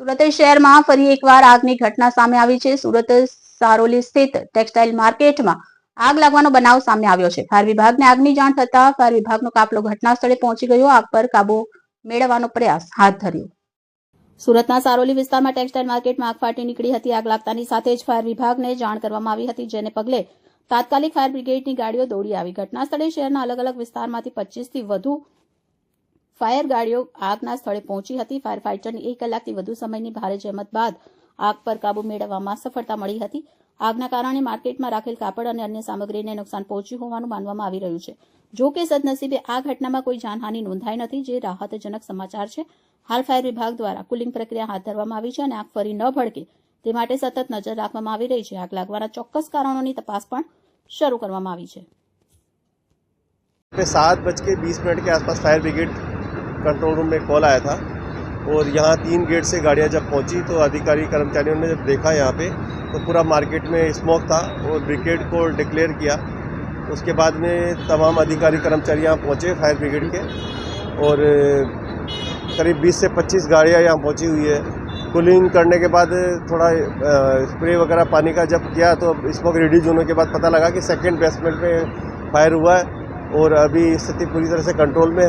સુરત શહેરમાં ફરી એકવાર આગની ઘટના સામે આવી છે. સુરત સારોલી સ્થિત ટેક્સટાઇલ માર્કેટમાં આગ લાગવાનો બનાવ સામે આવ્યો છે. ફાયર વિભાગને આગની જાણ થતા ફાયર વિભાગનો કાફલો ઘટના સ્થળે પહોંચી ગયો. આગ પર કાબુ મેળવવાનો પ્રયાસ હાથ ધર્યો. સુરતના સારોલી વિસ્તારમાં ટેક્સટાઇલ માર્કેટમાં આગ ફાટી નીકળી હતી. આગ લાગતાની સાથે જ ફાયર વિભાગને જાણ કરવામાં આવી હતી, જેને પગલે તાત્કાલિક ફાયર બ્રિગેડની ગાડીઓ દોડી આવી. ઘટના સ્થળે શહેરના અલગ અલગ વિસ્તારમાંથી પચીસથી વધુ ફાયર ગાડીઓ આગના સ્થળે પહોંચી હતી. ફાયર ફાઇટરની એક કલાકથી વધુ સમયની ભારે જહેમત બાદ આગ પર કાબુ મેળવવામાં સફળતા મળી હતી. આગના કારણે માર્કેટમાં રાખેલ કાપડ અને અન્ય સામગ્રીને નુકસાન પહોંચ્યું હોવાનું માનવામાં આવી રહ્યું છે. જો કે સદનસીબે આ ઘટનામાં કોઈ જાનહાનિ નોંધાઈ નથી, જે રાહતજનક સમાચાર છે. હાલ ફાયર વિભાગ દ્વારા કુલિંગ પ્રક્રિયા હાથ ધરવામાં આવી છે અને આગ ફરી ન ભડકે તે માટે સતત નજર રાખવામાં આવી રહી છે. આગ લાગવાના ચોક્કસ કારણોની તપાસ પણ શરૂ કરવામાં આવી છે. સાત બજ કે બીસ કે આસપાસ ફાયર બ્રિગેડ कंट्रोल रूम में कॉल आया था और यहाँ तीन गेट से गाड़ियाँ जब पहुँची तो अधिकारी कर्मचारियों ने जब देखा यहाँ पे तो पूरा मार्केट में स्मोक था और ब्रिगेड को डिक्लेयर किया। उसके बाद में तमाम अधिकारी कर्मचारी यहाँ पहुँचे फायर ब्रिगेड के और करीब 20 से 25 गाड़ियाँ यहाँ पहुँची हुई है। कूलिंग करने के बाद थोड़ा स्प्रे वगैरह पानी का जब किया तो स्मोक रिड्यूज होने के बाद पता लगा कि सेकेंड बेसमेंट में फायर हुआ है और अभी स्थिति पूरी तरह से कंट्रोल में है